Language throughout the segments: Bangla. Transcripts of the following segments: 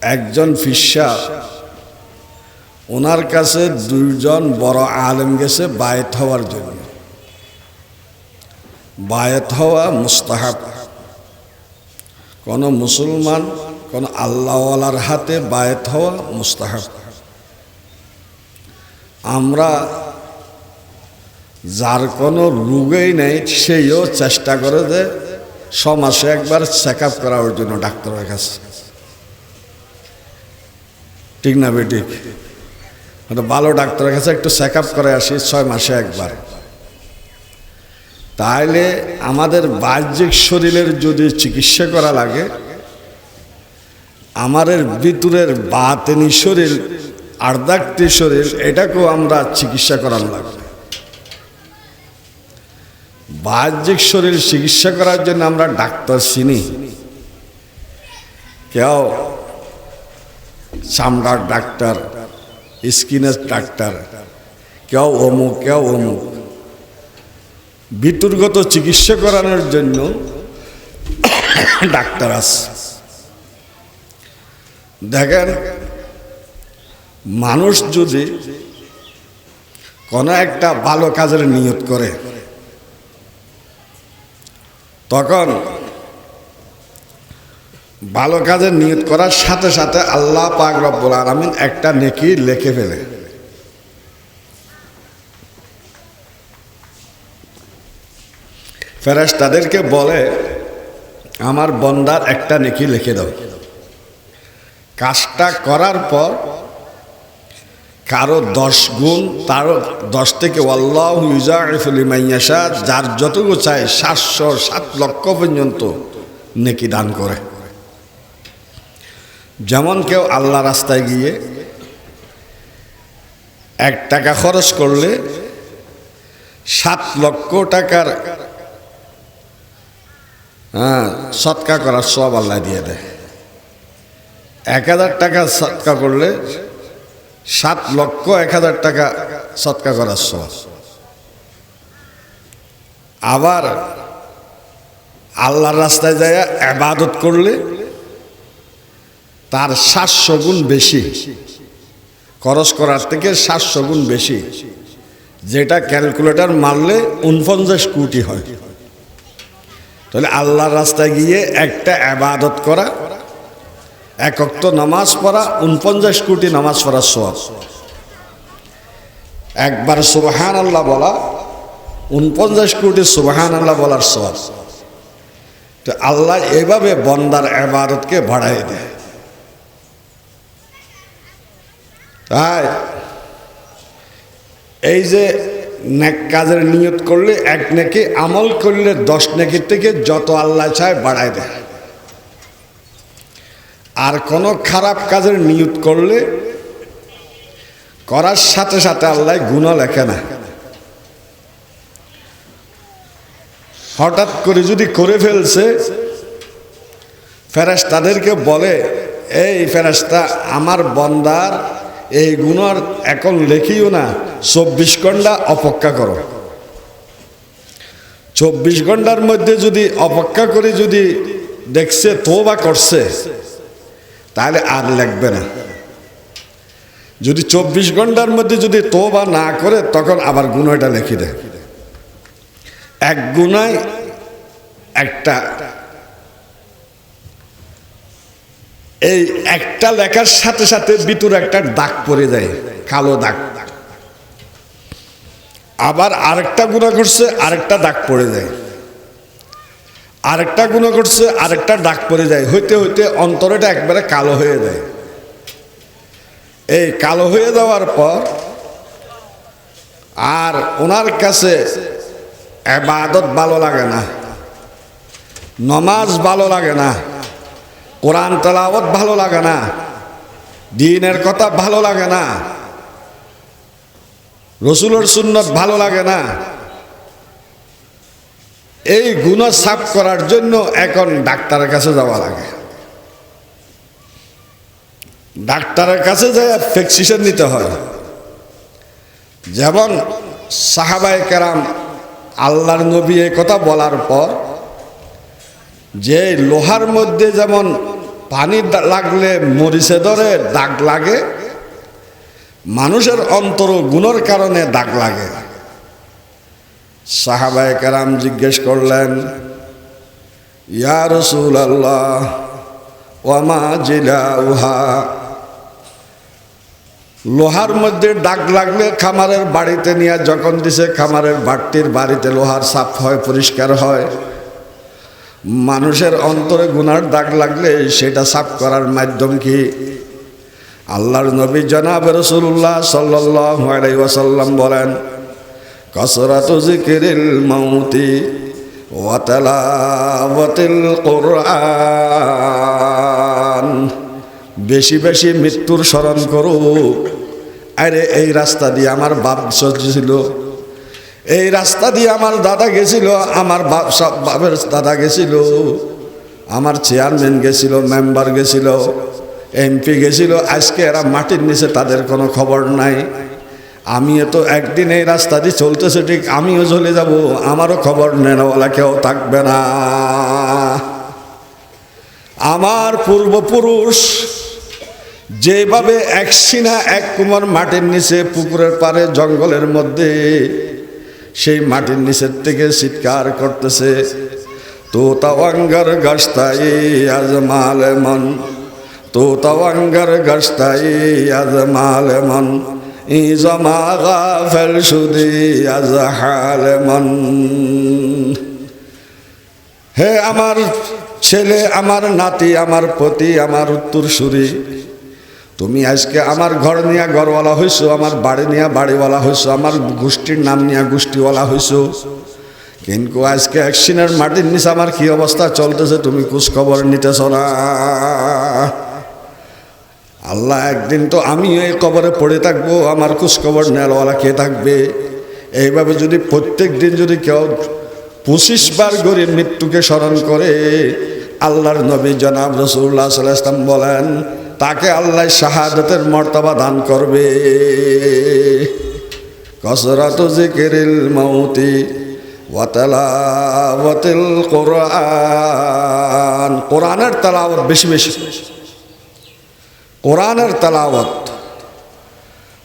একজন ফিসা ওনার কাছে দুইজন বড় আলেম গেছে বায়েত হওয়ার জন্য। বায়েত হওয়া মুস্তাহাব। কোন মুসলমান, কোন আল্লাহওয়ালার হাতে বায়েত হওয়া মুস্তাহাব। আমরা যার কোনো রোগেই নেই সেইও চেষ্টা করে যে ছ মাসে একবার চেক আপ করার জন্য ডাক্তারের কাছে। ঠিক না একটা ভালো ডাক্তারের কাছে একটু চেক আপ করে আসি ছয় মাসে একবার। তাহলে আমাদের বাহ্যিক শরীরের যদি চিকিৎসা করা লাগে, আমাদের ভিতরের বাতেনি শরীর আর্দাকটি শরীর, এটাকেও আমরা চিকিৎসা করার লাগবে। বাহ্যিক শরীর চিকিৎসা করার জন্য আমরা ডাক্তার চিনি। কেউ চামড়ার ডাক্তার, স্কিনের ডাক্তার, কেউ অমুক কেউ অমুক। বিতুর্গত চিকিৎসা করানোর জন্য ডাক্তার আছে। দেখেন, মানুষ যদি কোনো একটা ভালো কাজের নিয়ত করে, তখন ভালো কাজের নিয়ত করার সাথে সাথে আল্লাহ পাক রব্বুল আলমিন একটা নেকি লেখে ফেলে। ফেরেস তাদেরকে বলে, আমার বন্দার একটা নেকি লিখে দাও। কাজটা করার পর কারও দশ গুণ, তারও দশ থেকে আল্লাহ ইউজাফুলিমাইয়াশা যার যতটুকু চায় সাতশো সাত লক্ষ পর্যন্ত নেকি দান করে। যেমন কেউ আল্লাহ রাস্তায় গিয়ে এক টাকা খরচ করলে সাত লক্ষ টাকার হ্যাঁ সৎকা করার সব আল্লাহ দিয়ে দেয়। এক হাজার টাকা সৎকা করলে সাত লক্ষ এক হাজার টাকা সৎকা করার সব আবার আল্লাহর রাস্তায় যায় আবাদত করলে তার সাতশো গুণ বেশি। খরচ করার থেকে সাতশো গুণ বেশি। যেটা ক্যালকুলেটর মারলে উনপঞ্চাশ কোটি হয়। তাহলে আল্লাহর রাস্তায় গিয়ে একটা আবাদত করা একক তো নামাজ পড়া, উনপঞ্চাশ কোটি নামাজ পড়ার সব একবার সুবাহান আল্লাহ বলা, উনপঞ্চাশ কোটি সুবাহান আল্লাহ বলার সব তো আল্লাহ এভাবে বন্দার আবাদতকে বাড়াই দেয়। তাই এই যে নেক কাজের নিয়ত করলে এক নেকি আমল করলে দশ নেকির থেকে যত আল্লাহ চায় বাড়ায় দেয়। আর কোনো খারাপ কাজের নিয়ত করলে করার সাথে সাথে আল্লাহ গুণ লেখে না। হঠাৎ করে যদি করে ফেলছে ফেরাস তাদেরকে বলে, এই ফেরাস্তা আমার বন্দার এই গুণর এখন লেখিও না, চব্বিশ ঘণ্টা অপেক্ষা করো। চব্বিশ ঘণ্টার মধ্যে যদি অপেক্ষা করে যদি দেখছে তো বা করছে, তাহলে আর লাগবে না। যদি চব্বিশ ঘণ্টার মধ্যে যদি তো বা না করে, তখন আবার গুণটা লিখে দেয়। এক গুণায় একটা এই একটা লেখার সাথে সাথে ভিতরে একটা দাগ পড়ে যায়, কালো দাগ। আবার আরেকটা গুণা করছে, আরেকটা দাগ পড়ে যায়। আরেকটা গুণা করছে, আরেকটা দাগ পড়ে যায়। হইতে হইতে অন্তরটা একবারে কালো হয়ে যায়। এই কালো হয়ে যাওয়ার পর আর ওনার কাছে আবাদত ভালো লাগে না, নমাজ ভালো লাগে না। কোরআন তেলাওয়াত ভালো লাগে না, দিনের কথা ভালো লাগে না, রসুলের সুন্নত ভালো লাগে না, এই গুণ সাফ করার জন্য এখন ডাক্তারের কাছে যাওয়া লাগে। ডাক্তারের কাছে যে ফ্যাক্সিশন নিতে হয়। যেমন সাহাবাই কেরাম আল্লাহর নবী এই কথা বলার পর যে লোহার মধ্যে যেমন পানি লাগলে মরিচে ধরে দাগ লাগে, মানুষের অন্তর গুণের কারণে দাগ লাগে। সাহাবায়ে কারাম জিজ্ঞেস করলেন, ইয়া রসুল আল্লাহ ওয়ামা জিলা উহা লোহার মধ্যে দাগ লাগলে খামারের বাড়িতে নিয়ে যখন দিছে, খামারের বাড়তির বাড়িতে লোহার সাফ হয়, পরিষ্কার হয়। মানুষের অন্তরে গুনার দাগ লাগলে সেটা সাফ করার মাধ্যম কি? আল্লাহর নবী জনাব রসুল্লাহ সাল্লাহ ওয়াসাল্লাম বলেন, কসরাত জিকিরিল ওয়াতালাওয়াতিল কোরআন। বেশি বেশি মৃত্যুর স্মরণ করো আরে, এই রাস্তা দিয়ে আমার বাপ ছিল এই রাস্তা দিয়ে আমার দাদা গেছিল, আমার বাপের দাদা গেছিল, আমার চেয়ারম্যান গেছিল মেম্বার গেছিল এমপি গেছিল। আজকে এরা মাটির নিচে, তাদের কোনো খবর নাই। আমিও তো একদিন এই রাস্তা দিয়ে চলতেছে, ঠিক আমিও চলে যাব, আমারও খবর নেওয়ালা কেউ থাকবে না। আমার পূর্বপুরুষ যেভাবে এক সিনা, এক কুমার মাটির নিচে পুকুরের পারে জঙ্গলের মধ্যে সেই মাটির নিচের থেকে চিৎকার করতেছে। তো তাওয়াঙ্গার গাছতাই আজ মাল মন তো তাওয়াঙ্গার গাছতাই আজ মাল মন ই জমা গাফেল সুদি আজ হাল মন হে আমার ছেলে, আমার নাতি, আমার পতি, আমার উত্তরসূরি তুমি আজকে আমার ঘর নিয়ে ঘরওয়ালা হইছো, আমার বাড়ি নিয়ে বাড়িওয়ালা হইছো, আমার গোষ্ঠীর নাম নিয়ে গোষ্ঠীওয়ালা হইছো। কিন্তু আজকে অ্যাক্সিনের মাটির নিচে আমার কি অবস্থা চলতেছে তুমি খবর নিতেছ না। আল্লাহ, একদিন তো আমি এই কবরে পড়ে থাকব, আমার খবর নেওয়ালা কে থাকবে? এইভাবে যদি প্রত্যেক দিন যদি কেউ পঁচিশ বার করে মৃত্যুকে স্মরণ করে, আল্লাহর নবী জনাব রসুল্লাহ সাল্লাহ ইসলাম বলেন তাকে আল্লাহ শাহাদতের মর্তবা দান করবে। কসরাত জিকিরিল মৌতি ওয়াতালাওয়াতিল কোরআন। কোরআনের তালাওয়াত বেশি বেশি। কোরআনের তালাওয়াত।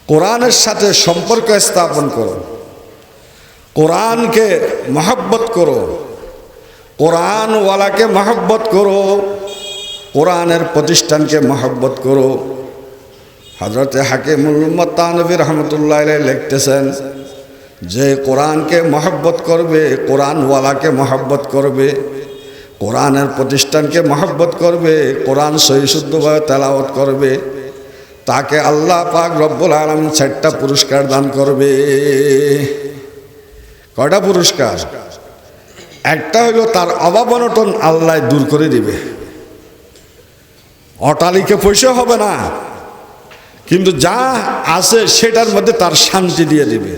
কোরআনের সাথে সম্পর্ক স্থাপন করো। কোরআনকে মহব্বত করো। কোরআনওয়ালাকে মহব্বত করো। কোরআনের প্রতিষ্ঠানকে মহব্বত করো। হজরতে হাকিমুল মতানবী রহমতুল্লাহ লিখতেছেন, যে কোরআনকে মহব্বত করবে, কোরআনওয়ালাকে মহব্বত করবে, কোরআনের প্রতিষ্ঠানকে মহব্বত করবে, কোরআন সহিশুদ্ধভাবে তেলাওয়াত করবে, তাকে আল্লাহ পাক রব্বুল আলম চারটা পুরস্কার দান করবে। কয়টা পুরস্কার? একটা হলো তার অভাব অনটন আল্লাহ দূর করে দিবে। অটালিকে পয়সা হবে না। কিন্তু যা আছে সেটার মধ্যে তার শান্তি দিয়ে দিবে।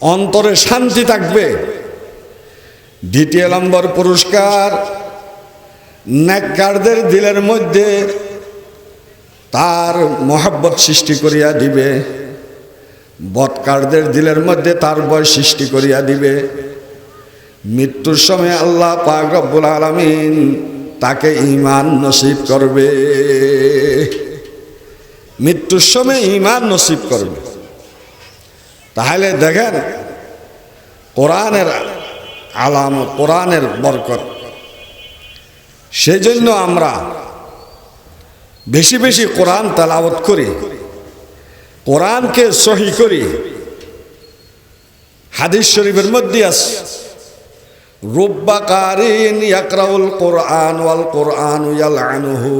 অন্তরে শান্তি থাকবে। দ্বিতীয় নম্বর পুরস্কার। ন্যাককারদের দিলের মধ্যে তার মহাব্বত সৃষ্টি করিয়া দিবে। বৎকারদের দিলের মধ্যে তার বয় সৃষ্টি করিয়া দিবে। মৃত্যুর সময় আল্লাহ পাক রব্বুল আলমিন তাকে ইমান নসিব করবে। মৃত্যুর সময় ইমান নসিব করবে। তাহলে দেখেন, কোরআনের আলাম কোরআনের বরকত। সেই জন্য আমরা বেশি বেশি কোরআন তালাবত করি, কোরআনকে সহি করি। হাদিস শরীফের মধ্যে আছে কারিন ইয়ালআনুহু।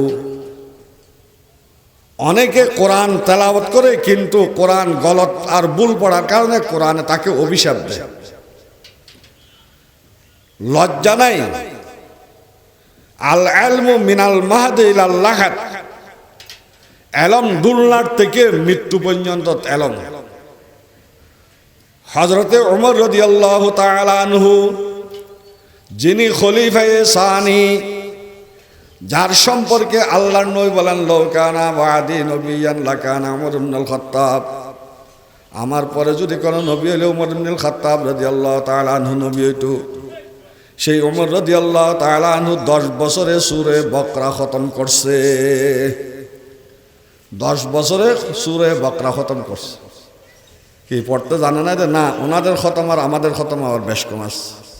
অনেকে কোরআন তেলাওয়াত করে কিন্তু কোরআন গলত আর ভুল পড়ার কারণে কোরআনে তাকে অভিশাপ দেয়। লজ্জা নাই। আল আলমু মিনাল মাহাদে ইলাল্লাহাত এলম দুলনার থেকে মৃত্যু পর্যন্ত এলম। হজরতে ওমর রদি আল্লাহ আনহু যিনি খলিফায়ে সানি যার সম্পর্কে আল্লাহর নবী বলেন লৌকানা বাদি নবিয়ান লাকানা আমর আমার পরে যদি কোনো নবী হলে উমর ইবনুল খাত্তাব রাদিয়াল্লাহু তাআলা আনহু নবী হইতো। সেই ওমর রদি আল্লাহ তালানু দশ বছরে সুরে বকরা খতম করছে। দশ বছরে সুরে বকরা খতম করছে। কি পড়তে জানে না যে না, ওনাদের খতম আর আমাদের খতম আবার বেশ কম আছে।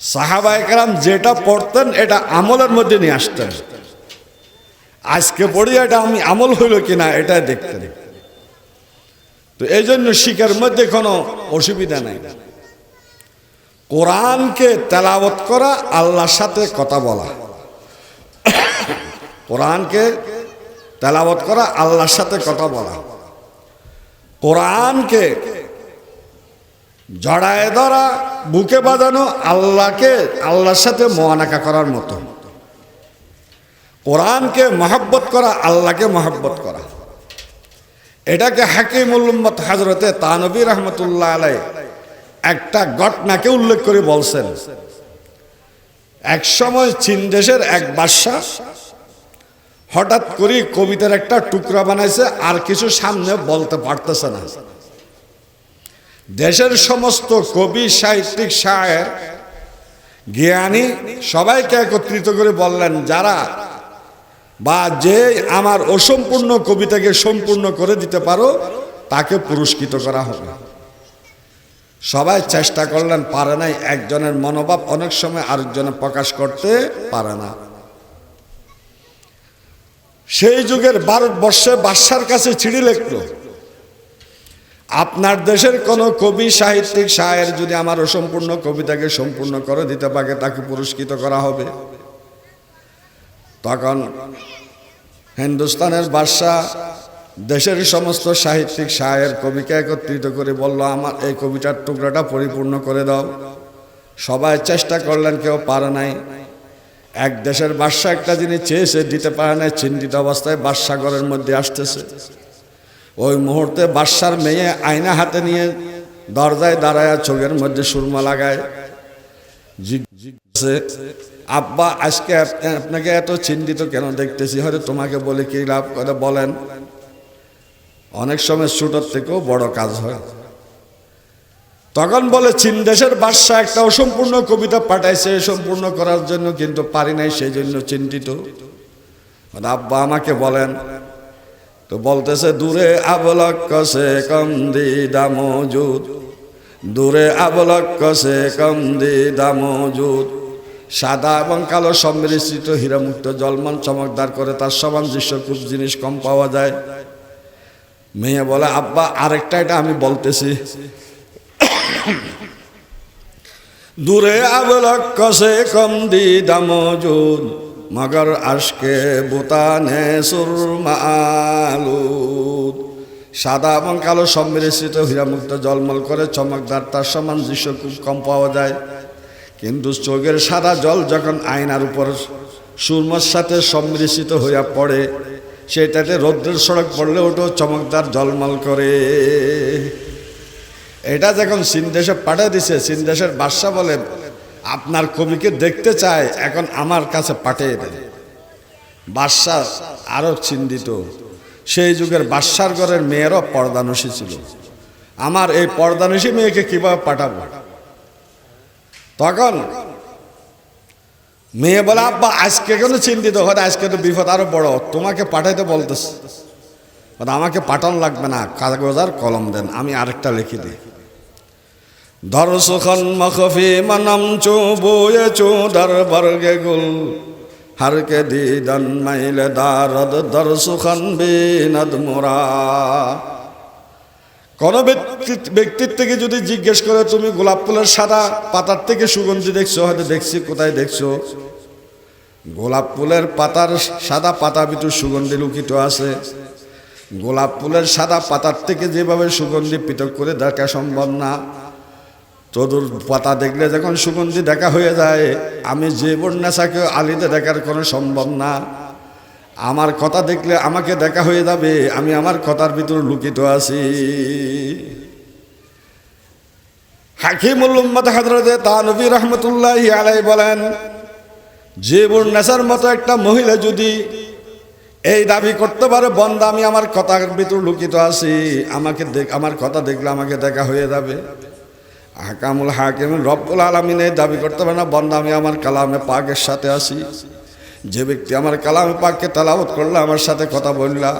সাহাবা একরাম যেটা পড়তেন, এটা আমলের মধ্যে নিয়ে আসতেন। আজকে পড়ি, এটা আমি আমল হইল কিনা এটা দেখতেন। তো এই জন্য শিখের মধ্যে কোনো অসুবিধা নেই। কোরআনকে তেলাবত করা, আল্লাহর সাথে কথা বলা। কোরআনকে তেলাবত করা, আল্লাহর সাথে কথা বলা। কোরআনকে জড়ায় ধরা, বুকে বাজানো আল্লাহকে, আল্লাহর সাথে মোয়ানাকা করার মতো। কোরআনকে মহাব্বত করা, আল্লাহকে মহাব্বত করা। এটাকে হাকিমুল উম্মত হাজরতে তানবী রহমতুল্লাহ আলাই একটা ঘটনাকে উল্লেখ করে বলছেন। এক সময় চীন দেশের এক বাদশাহ হঠাৎ করে কবিতার একটা টুকরা বানাইছে, আর কিছু সামনে বলতে পারতেছে না। দেশের সমস্ত কবি, সাহিত্যিক, শায়ের জ্ঞানী সবাইকে একত্রিত করে বললেন, যারা বা যে আমার অসম্পূর্ণ কবিতাকে সম্পূর্ণ করে দিতে পারো, তাকে পুরস্কৃত করা হবে। সবাই চেষ্টা করলেন, পারে নাই। একজনের মনোভাব অনেক সময় আরেকজনে প্রকাশ করতে পারে না। সেই যুগের ভারতবর্ষে বাদশার কাছে চিঠি লিখল। আপনার দেশের কোনো কবি, সাহিত্যিক, শায়ের যদি আমার অসম্পূর্ণ কবিতাকে সম্পূর্ণ করে দিতে পারে, তাকে পুরস্কৃত করা হবে। তখন হিন্দুস্তানের বাদশাহ দেশের সমস্ত সাহিত্যিক, শায়ের কবিকে একত্রিত করে বলল, আমার এই কবিতার টুকরাটা পরিপূর্ণ করে দাও। সবাই চেষ্টা করলেন, কেউ পারে নাই। এক দেশের বাদশাহ একটা জিনিস চেয়েছে, দিতে পারে নাই, চিন্তিত অবস্থায় বাদশাহ ঘরের মধ্যে আসতেছে। ওই মুহূর্তে বাদশার মেয়ে আয়না হাতে নিয়ে দরজায় দাঁড়ায় চোখের মধ্যে সুরমা লাগায়। আব্বা, আজকে আপনাকে এত চিন্তিত কেন দেখতেছি? হয়তো তোমাকে বলে কি লাভ করে বলেন। অনেক সময় ছোটোর থেকেও বড় কাজ হয়। তখন বলে, চীন দেশের বাদশাহ একটা অসম্পূর্ণ কবিতা পাঠাইছে, সম্পূর্ণ করার জন্য কিন্তু পারি নাই, সেই জন্য চিন্তিত। আব্বা, আমাকে বলেন। তো বলতেছে, দূরে আবলক্ষ সে কম দি দামজুদ দূরে আবলক্ষ সে কম দি দামজুদ সাদা এবং কালো সম্মিশ্রিত হীরামুক্ত জলমান চমকদার করে, তার সমান দৃশ্য খুব জিনিস কম পাওয়া যায়। মেয়ে বলে, আব্বা, আরেকটা এটা আমি বলতেছি। দূরে আবলক্ষ সে কম দি দামজুদ মগর আশকে বুতানে সুরমালুদ সাদা এবং কালো সম্মিশ্রিত হীরামুক্ত জলমল করে চমকদার তার সমান দৃশ্য খুব কম পাওয়া যায়। কিন্তু চোখের সাদা জল যখন আয়নার উপর সুরমার সাথে সম্মিশ্রিত হইয়া পড়ে, সেটাতে রৌদ্রের সড়ক পড়লে ওটাও চমকদার জলমল করে। এটা যখন চীন দেশে পাঠিয়ে দিছে চীন দেশের বাদশা বলে আপনার কবিকে দেখতে চায় এখন আমার কাছে পাঠিয়ে দেন। বাদশাহ আরও চিন্তিত। সেই যুগের বাদশার ঘরের মেয়েরও পর্দানসী ছিল। আমার এই পর্দানসী মেয়েকে কীভাবে পাঠাবো? তখন মেয়ে বলে আব্বা আজকে কেন চিন্তিত? হয় আজকে তো বিপদ আরও বড়। তোমাকে পাঠাইতে বলতেছে। বলে, আমাকে পাঠান লাগবে না কাগজ আর কলম দেন আমি আরেকটা লিখে দিই। দর্শখন মখফি মনম চো বয়ে চো দর বর্গে গুল। হরকে দিদন মাইলে দারদ দর্শখন বিনদ মোরা। কোন ব্যক্তি- ব্যক্তির থেকে যদি জিজ্ঞেস করে, তুমি গোলাপ ফুলের সাদা পাতার থেকে সুগন্ধি দেখছ? হয়তো দেখছি, কোথায় দেখছ? গোলাপ ফুলের পাতার সাদা পাতা ভিতর সুগন্ধি লুকিত আছে। গোলাপ ফুলের সাদা পাতার থেকে যেভাবে সুগন্ধি পৃথক করে দেখা সম্ভব না। তদুর পাতা দেখলে যখন সুগন্ধি দেখা হয়ে যায়, আমি যে বন্যাসাকে আলিতে দেখার কোনো সম্ভব না। আমার কথা দেখলে আমাকে দেখা হয়ে যাবে, আমি আমার কথার ভিতর লুকিত আছি। হাকিমুল উম্মত হজরতে তানবী রহমতুল্লাহ আলাই বলেন যে নেশার মতো একটা মহিলা যদি এই দাবি করতে পারে বন্ধ আমি আমার কথার ভিতর লুকিত আছি, আমাকে আমার কথা দেখলে আমাকে দেখা হয়ে যাবে। হাকামুল হাকিম, রব্বুল আলমিনে দাবি করতে পারে না বন্ধ আমি আমার কালামে পাকের সাথে আসি যে ব্যক্তি আমার কালামে পাককে তালাবত করল, আমার সাথে কথা বললা।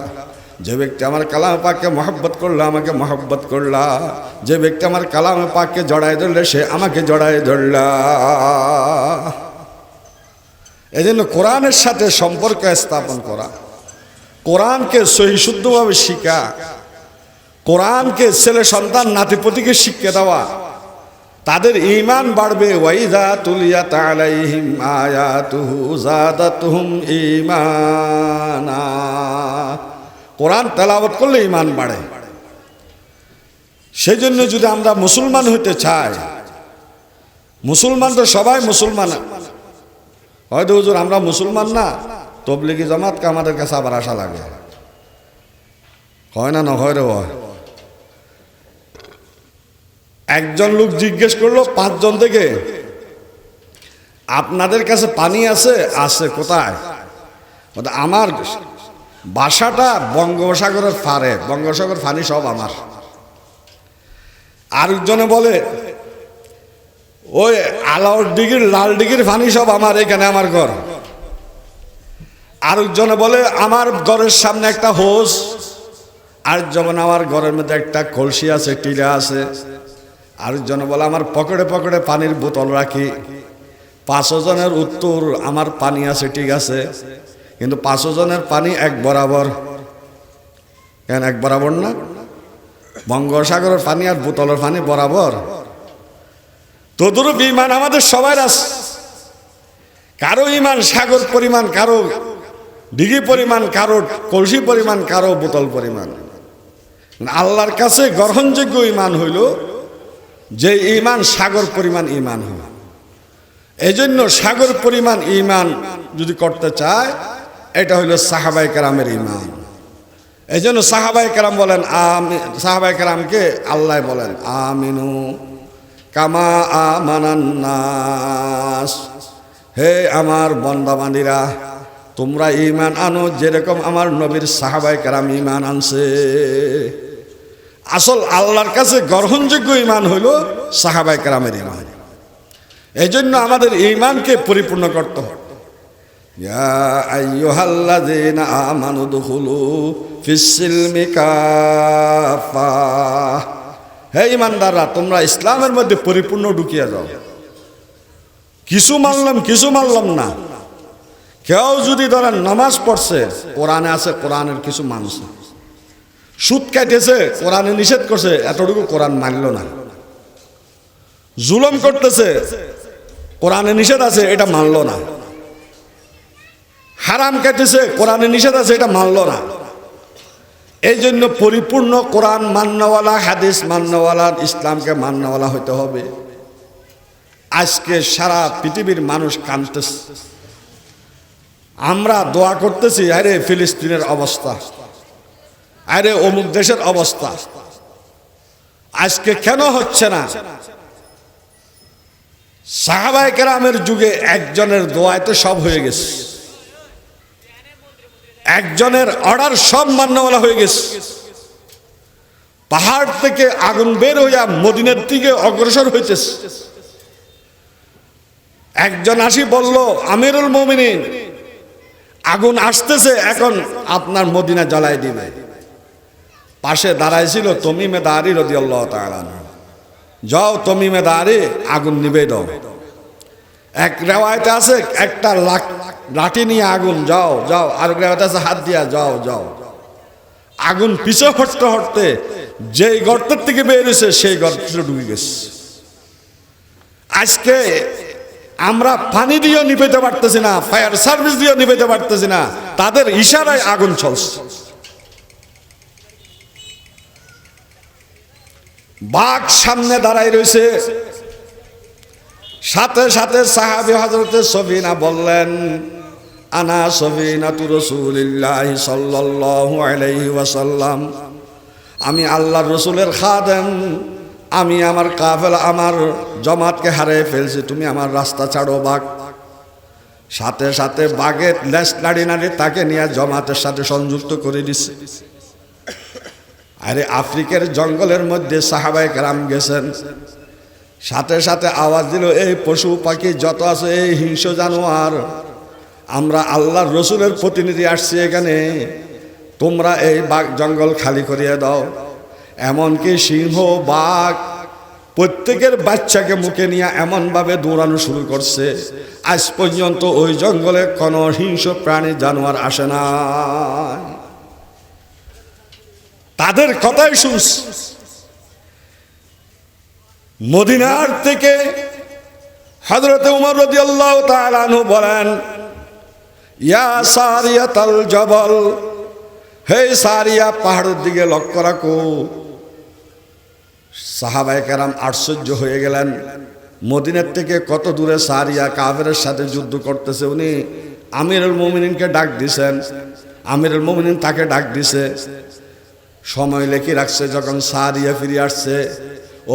যে ব্যক্তি আমার কালামে পাককে মহব্বত করল, আমাকে মহব্বত করলা। যে ব্যক্তি আমার কালামে পাককে জড়াই ধরলে, সে আমাকে জড়াই ধরলা। এই জন্য কোরআনের সাথে সম্পর্ক স্থাপন করা, কোরআনকে সহিশুদ্ধভাবে শিখা, কোরআনকে ছেলে সন্তান, নাতিপতিকে শিক্ষা দেওয়া তাদের ইমান বাড়বে। ওয়াইদা তুলিয়া তালাইহিম আয়াতুহু জাদাতুহুম ঈমানা। কোরআন তেলাওয়াত করলে ইমান বাড়ে। সেই জন্য যদি আমরা মুসলমান হইতে চাই মুসলমান তো সবাই মুসলমান। হয়তো হুজুর, আমরা মুসলমান না, তবলিগি জামাতকে আমাদের কাছে আবার আসা লাগে। হয় না না হয় রে হয় একজন লোক জিজ্ঞেস করল, পাঁচজন থেকে? আপনাদের কাছে পানি আছে আছে কোথায়? আমার বাসাটা বঙ্গোপসাগরের ফারে বঙ্গোপসাগর ফানি সব আমার। আরেকজনে বলে, ওই আলাউর ডিগির, লাল ডিগির ফানি সব আমার, এখানে আমার ঘর। আরেকজনে বলে, আমার ঘরের সামনে একটা হোস, আর যেমন আমার ঘরের মধ্যে একটা কলসি আছে, টিলা আছে আরেকজনে বলে, আমার পকেটে পকেটে পানির বোতল রাখি। পাঁচশো জনের উত্তর, আমার পানি আছে, ঠিক আছে। কিন্তু পাঁচশো জনের পানি এক বরাবর। কেন এক বরাবর না? বঙ্গোপসাগরের পানি আর বোতলের পানি বরাবর। তদুরূপ ইমান আমাদের সবার আছে। কারও ইমান সাগর পরিমাণ, কারও ডিগি পরিমাণ, কারও কলসি পরিমাণ, কারও বোতল পরিমাণ। আল্লাহর কাছে গ্রহণযোগ্য ইমান হইল যে ইমান সাগর পরিমাণ ইমান হইল এই জন্য সাগর পরিমাণ ইমান যদি করতে চায়, এটা হইল সাহাবাই কেরামের ইমান এই জন্য সাহাবাই কেরাম বলেন, আমি সাহাবাই কেরামকে আল্লাহ বলেন, আমিনু কামা আমানান্নাস হে আমার বন্দাবান্দিরা তোমরা ইমান আনো যেরকম আমার নবীর সাহাবাই কেরাম ইমান আনছে। আসল আল্লাহর কাছে গ্রহণযোগ্য ইমান হইল সাহাবাই কেরামের ইমান এই জন্য আমাদের ইমানকে পরিপূর্ণ করতে কাফা হে ইমানদাররা তোমরা ইসলামের মধ্যে পরিপূর্ণ ঢুকিয়ে যাও। কিছু মানলাম কিছু মানলাম না। কেউ যদি ধরেন নামাজ পড়ছে, কোরআনে আছে, কোরআনের কিছু মানছে সুদ কাটেছে কোরআনে নিষেধ করছে, এতটুকু কোরআন মানল না। জুলম করতেছে, কোরআনে নিষেধ আছে, এটা মানলো না। হারাম কাটেছে কোরআনে নিষেধ আছে, এটা মানলো না। এই জন্য পরিপূর্ণ কোরআন মান্যওয়ালা, হাদিস মান্যওয়ালা, ইসলামকে মান্যওয়ালা হইতে হবে। আজকে সারা পৃথিবীর মানুষ কাঁদতেছে। আমরা দোয়া করতেছি, আরে ফিলিস্তিনের অবস্থা। আরে অমুক দেশের অবস্থা। আজকে কেন হচ্ছে না? সাহাবাই কেরামের যুগে একজনের দোয়ায় তো সব হয়ে গেছে। একজনের অর্ডার সব মান্যওয়ালা হয়ে গেছে। পাহাড় থেকে আগুন বের হইয়া মদিনের দিকে অগ্রসর হইতেছে। একজন আসি বলল, আমিরুল মমিনিন, আগুন আসতেছে, এখন আপনার মদিনা জ্বালাই দিবে। পাশে দাঁড়াইছিল তমিমে দাঁড়ি রদি আল্লাহ যাও তমিমে দাঁড়ি, আগুন নিবে দাও। এক রেওয়ায়তে আছে, একটা লাঠি নিয়ে আগুন, যাও যাও। আর রেওয়ায়তে আছে, হাত দিয়া, যাও যাও। আগুন পিছে হটতে হটতে যেই গর্তের থেকে বেরিয়েছে সেই গর্তে ডুবে গেছে। আজকে আমরা পানি দিয়েও নিবেতে পারতেছি না, ফায়ার সার্ভিস দিয়েও নিবেতে পারতেছি না, তাদের ইশারায় আগুন চলছে। বাঘ সামনে দাঁড়াই রয়েছে। সাথে সাথে সাহাবি হজরতে সবিনা বললেন, আনা সবিনা তু আলাইহি ওয়াসাল্লাম, আমি আল্লাহ রসুলের খাদেম, আমি আমার কাফেল, আমার জমাতকে হারিয়ে ফেলছি, তুমি আমার রাস্তা ছাড়ো বাঘ। সাথে সাথে বাঘের লেস নাড়ি নাড়ি তাকে নিয়ে জমাতের সাথে সংযুক্ত করে দিছে। আরে আফ্রিকার জঙ্গলের মধ্যে সাহাবাই রাম গেছেন। সাথে সাথে আওয়াজ দিল, এই পশু পাখি যত আছে, এই হিংস্র জানোয়ার, আমরা আল্লাহর রসুলের প্রতিনিধি আসছি এখানে। তোমরা এই বাঘ জঙ্গল খালি করিয়ে দাও। এমনকি সিংহ, বাঘ প্রত্যেকের বাচ্চাকে মুখে নিয়ে এমনভাবে দৌড়ানো শুরু করছে। আজ পর্যন্ত ওই জঙ্গলে কোনো হিংস্র প্রাণী জানোয়ার আসে না তাদের কথাই শুনছি মদিনার থেকে হজরত উমর রদি আল্লাহ তালানু বলেন, ইয়া সারিয়াতাল জবল, হে সারিয়া, পাহাড়ের দিকে লক্ষ্য রাখো। সাহাবাই কেরাম আশ্চর্য হয়ে গেলেন। মদিনের থেকে কত দূরে সারিয়া কাবের সাথে যুদ্ধ করতেছে উনি? আমিরুল মোমিনকে ডাক দিছেন। আমিরুল মোমিনিন তাকে ডাক দিছে। সময় লেখি রাখছে, যখন সারিয়া ফিরে আসছে,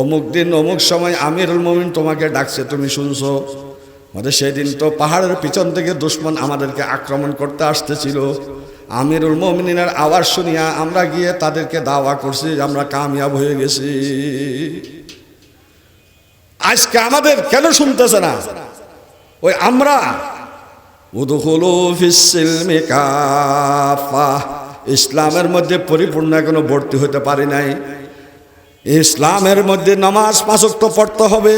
অমুক দিন, অমুক সময় আমিরুল মোমিন তোমাকে ডাকছে, তুমি শুনছো? আমাদের সেদিন তো পাহাড়ের পিছন থেকে দুশ্মন আমাদেরকে আক্রমণ করতে আসতেছিল। আমিরুল মোমিনের আওয়াজ শুনিয়া আমরা গিয়ে তাদেরকে দাওয়া করছি, আমরা কামিয়াব হয়ে গেছি। আজকে আমাদের কেন শুনতেছে না? ওই আমরা। উদুকুলু ফিসিলমি কাফা। ইসলামের মধ্যে পরিপূর্ণ এখনও ভর্তি হতে পারি নাই। ইসলামের মধ্যে নামাজ পাঁচক্ত পড়তে হবে,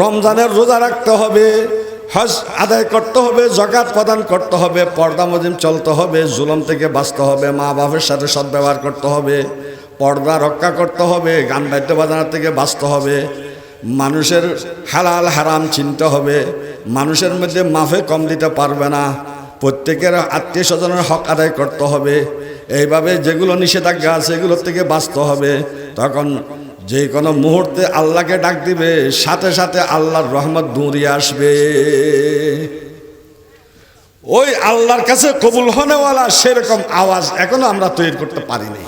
রমজানের রোজা রাখতে হবে, হজ আদায় করতে হবে জকাত প্রদান করতে হবে, পর্দা মজিম চলতে হবে, জুলম থেকে বাঁচতে হবে মা বাপের সাথে সদ্ব্যবহার করতে হবে, পর্দা রক্ষা করতে হবে, গান বাদ্য বাজানোর থেকে বাঁচতে হবে, মানুষের হালাল হারাম চিনতে হবে, মানুষের মধ্যে মাফে কম দিতে পারবে না। প্রত্যেকের আত্মীয় স্বজনের হক আদায় করতে হবে। এইভাবে যেগুলো নিষেধাজ্ঞা আছে, এগুলোর থেকে বাঁচতে হবে। তখন যে কোনো মুহূর্তে আল্লাহকে ডাক দিবে, সাথে সাথে আল্লাহর রহমত দৌড়িয়ে আসবে। ওই আল্লাহর কাছে কবুল হনেওয়ালা সেরকম আওয়াজ এখনও আমরা তৈরি করতে পারিনি।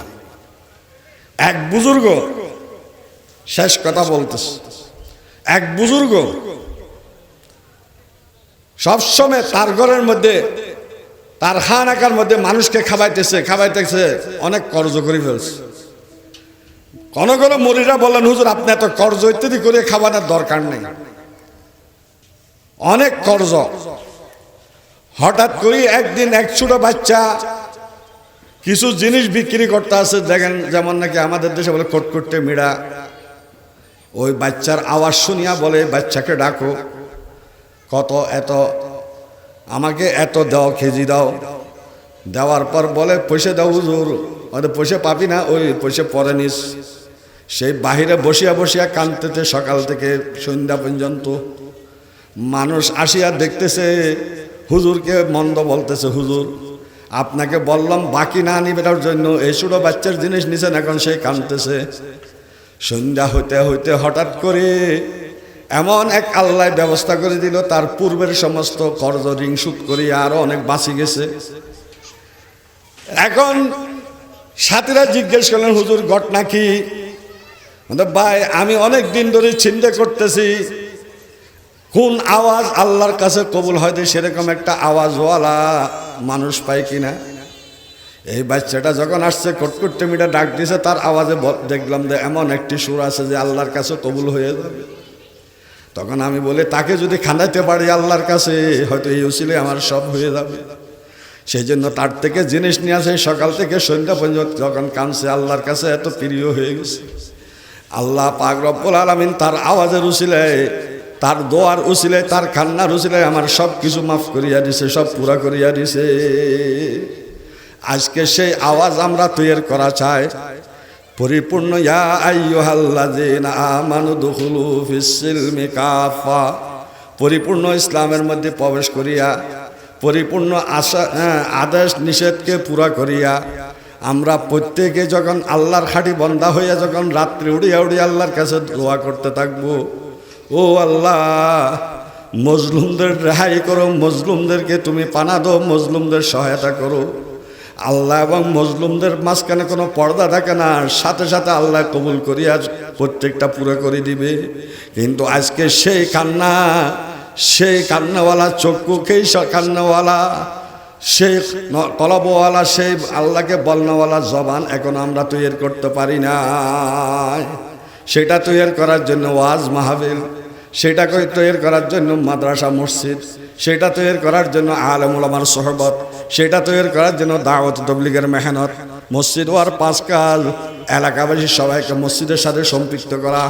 এক বুজুর্গ, শেষ কথা বলতেছে। এক বুজুর্গ সবসময় তার ঘরের মধ্যে, তার খান আকার মধ্যে মানুষকে খাবাইতেছে খাবাইতেছে, অনেক কর্জ করে ফেলছে। কোন কোন মরিরা বলেন, হুজুর, আপনি এত কর্জ ইত্যাদি করে খাবানোর দরকার নেই। অনেক কর্জ। হঠাৎ করে একদিন এক ছোট বাচ্চা কিছু জিনিস বিক্রি করতে আছে দেখেন যেমন নাকি আমাদের দেশে বলে, কটকটে মিড়া। ওই বাচ্চার আওয়াজ শুনিয়া বলে, বাচ্চাকে ডাকো। কত এত? আমাকে এত দাও খেজি দাও। দেওয়ার পর বলে, পয়সা দাও হুজুর। ওদের পয়সা পাবি না, ওই পয়সা পরে নিস। সেই বাহিরে বসিয়া বসিয়া কানতেতে সকাল থেকে সন্ধ্যা পর্যন্ত। মানুষ আসিয়া দেখতেছে, হুজুরকে মন্দ বলতেছে, হুজুর, আপনাকে বললাম বাকি না নিবেটার জন্য, এই ছোটো বাচ্চার জিনিস নিছেন? এখন সে কানতেছে সন্ধ্যা হইতে হইতে হঠাৎ করে এমন এক আল্লাহ ব্যবস্থা করে দিল, তার পূর্বের সমস্ত কর্জ রিং সুদ করিয়া আরও অনেক বাঁচি গেছে। এখন সাথীরা জিজ্ঞেস করলেন, হুজুর, ঘটনা কি? ভাই, আমি অনেক দিন ধরে চিন্তা করতেছি, কোন আওয়াজ আল্লাহর কাছে কবুল হয়তো সেরকম একটা আওয়াজওয়ালা মানুষ পায় কিনা? এই বাচ্চাটা যখন আসছে কটকটে মিটা ডাক দিয়েছে তার আওয়াজে দেখলাম যে এমন একটি সুর আছে যে আল্লাহর কাছে কবুল হয়ে যাবে। তখন আমি বলি, তাকে যদি খানাইতে পারি আল্লাহর কাছে, হয়তো এই উচিলে আমার সব হয়ে যাবে। সেই জন্য তার থেকে জিনিস নিয়ে আসে, সকাল থেকে সন্ধ্যা পর্যন্ত যখন কানছে আল্লাহর কাছে এত প্রিয় হয়ে গেছে। আল্লাহ পাক রব্বুল আলমিন তার আওয়াজের উচিলে তার দোয়ার উচিলে তার কান্নার উচিলে আমার সব কিছু মাফ করিয়া দিছে, সব পুরা করিয়া দিছে। আজকে সেই আওয়াজ আমরা তৈরি করা চাই। পরিপূর্ণ ইয়া আইয়ুহাল্লাযীনা আমানু দুখুলু কাফা পরিপূর্ণ ইসলামের মধ্যে প্রবেশ করিয়া পরিপূর্ণ আশা হ্যাঁ, আদেশ নিষেধকে পুরা করিয়া আমরা প্রত্যেকে যখন আল্লাহর খাঁটি বন্ধা হইয়া যখন রাত্রে উড়িয়া উড়িয়া আল্লাহর কাছে দোয়া করতে থাকব ও আল্লাহ মজলুমদের রেহাই করো মজলুমদেরকে তুমি পানা দো মজলুমদের সহায়তা করো। আল্লাহ এবং মজলুমদের মাঝখানে কোনো পর্দা থাকে না। সাথে সাথে আল্লাহ কবুল করিয়া প্রত্যেকটা পুরো করে দিবে। কিন্তু আজকে সেই কান্না, সেই কান্নাওয়ালা চক্ষুকেই কান্নাওয়ালা, সেই কলবওয়ালা, সেই আল্লাহকে বলনাওয়ালা জবান এখন আমরা তৈরি করতে পারি না সেটা তৈরি করার জন্য ওয়াজ মাহবিল সেটা তৈরি করার জন্য মাদ্রাসা, মসজিদ, সেটা তৈরি করার জন্য আলমুলামার সোহবত সেটা তৈরি করার জন্য দাওয়াত তবলিগের মেহনত, মসজিদ ওয়ার পাঁচ কাল এলাকাবাসী সবাইকে মসজিদের সাথে সম্পৃক্ত করা।